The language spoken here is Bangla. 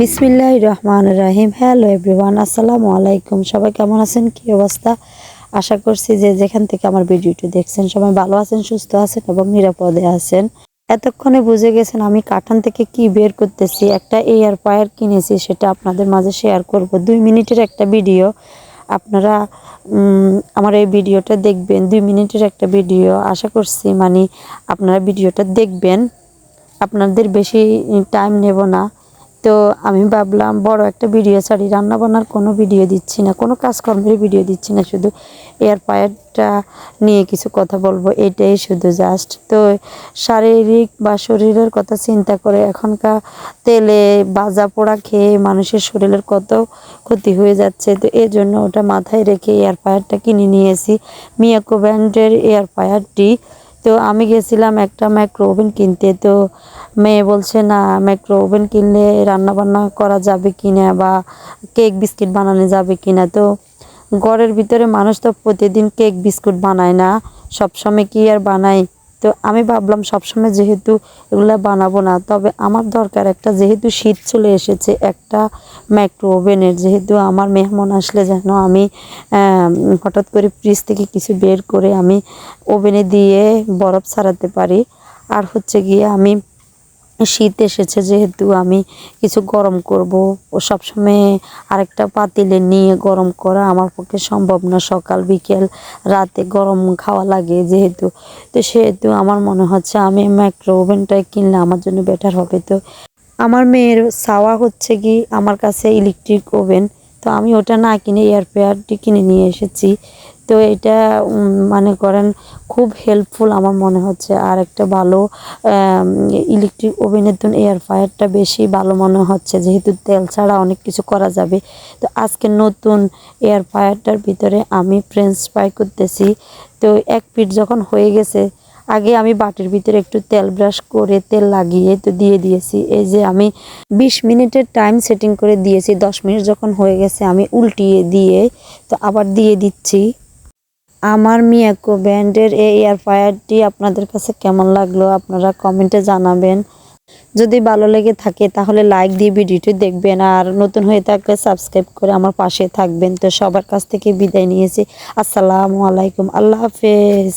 বিসমিল্লাহ রহমান রাহিম। হ্যালো এভরিওয়ান আসসালামু আলাইকুম। সবাই কেমন আছেন? কি অবস্থা? আশা করছি যে যেখান থেকে আমার ভিডিওটি দেখছেন, সবাই ভালো আছেন, সুস্থ আছেন এবং নিরাপদে আছেন। এতক্ষণে বুঝে গেছেন আমি কাঠান থেকে কি বের করতেছি। একটা এয়ার পায়ার কিনেছি, সেটা আপনাদের মাঝে শেয়ার করব। দুই মিনিটের একটা ভিডিও। আপনারা আমার এই ভিডিওটা দেখবেন। দুই মিনিটের একটা ভিডিও। আশা করছি মানে আপনারা ভিডিওটা দেখবেন। আপনাদের বেশি টাইম নেব না। তো আমি ভাবলাম, বড় একটা ভিডিও ছাড়ি রান্না বান্নার কোনো ভিডিও দিচ্ছি না, কোনো কাজকর্মের ভিডিও দিচ্ছি না, শুধু এয়ার পায়ারটা নিয়ে কিছু কথা বলব, এটাই শুধু জাস্ট তো শারীরিক বা শরীরের কথা চিন্তা করে এখনকার তেলে বাজা পোড়া খেয়ে মানুষের শরীরের কত ক্ষতি হয়ে যাচ্ছে, তো এই জন্য ওটা মাথায় রেখে এয়ার পায়ারটা কিনে নিয়েছি মিয়াকো ব্র্যান্ডের এয়ার পায়ারটি তো আমি গেছিলাম একটা মাইক্রো ওভেন কিনতে। তো মেয়ে বলছে, না মাইক্রো ওভেন কিনলে রান্না বান্না করা যাবে কি না বা কেক বিস্কিট বানানো যাবে কি না তো ঘরের ভিতরে মানুষ তো প্রতিদিন কেক বিস্কুট বানায় না। সবসময় কি আর বানায়? তো আমি ভাবলাম সবসময় যেহেতু এগুলো বানাবো না, তবে আমার দরকার একটা, যেহেতু শীত চলে এসেছে, একটা মাইক্রো ওভেনের। যেহেতু আমার মেহমান আসলে যেন আমি হঠাৎ করে ফ্রিজ থেকে কিছু বের করে আমি ওভেনে দিয়ে বরফ ছাড়াতে পারি। আর হচ্ছে গিয়ে আমি শীত এসেছে যেহেতু আমি কিছু গরম করব। ও সবসময় আরেকটা পাতিলে নিয়ে গরম করা আমার পক্ষে সম্ভব না। সকাল, বিকেল, রাতে গরম খাওয়া লাগে যেহেতু। তো সেহেতু আমার মনে হচ্ছে আমি মাইক্রো ওভেনটাই কিনলে আমার জন্য বেটার হবে। তো আমার মেয়ের চাওয়া হচ্ছে কি আমার কাছে ইলেকট্রিক ওভেন তো আমি ওটা না কিনে এয়ার পেয়ারটি কিনে নিয়ে এসেছি। তো এটা মানে করেন, খুব হেল্পফুল আমার মনে হচ্ছে। আর একটা ভালো ইলেকট্রিক ওভেনের জন্য এয়ার ফায়ারটা বেশি ভালো মনে হচ্ছে, যেহেতু তেল ছাড়া অনেক কিছু করা যাবে। তো আজকে নতুন এয়ার ফায়ারটার ভিতরে আমি ফ্রেঞ্চ ফ্রাই করতেছি। তো এক পিঠ যখন হয়ে গেছে, আগে আমি বাটির ভিতরে একটু তেল ব্রাশ করে তেল লাগিয়ে তো দিয়ে দিয়েছি। এই যে আমি বিশ মিনিটের টাইম সেটিং করে দিয়েছি, দশ মিনিট যখন হয়ে গেছে আমি উল্টিয়ে দিয়ে তো আবার দিয়ে দিচ্ছি। আমার মিয়াকো ব্র্যান্ডের এই এয়ার ফায়ারটি আপনাদের কাছে কেমন লাগল আপনারা কমেন্টে জানাবেন। যদি ভালো লেগে থাকে তাহলে লাইক দিয়ে ভিডিওটি দেখবেন আর নতুন হয়ে থাকলে সাবস্ক্রাইব করে আমার পাশে থাকবেন। তো সবার কাছ থেকে বিদায় নিয়েছি। আসসালামু আলাইকুম। আল্লাহ হাফেজ।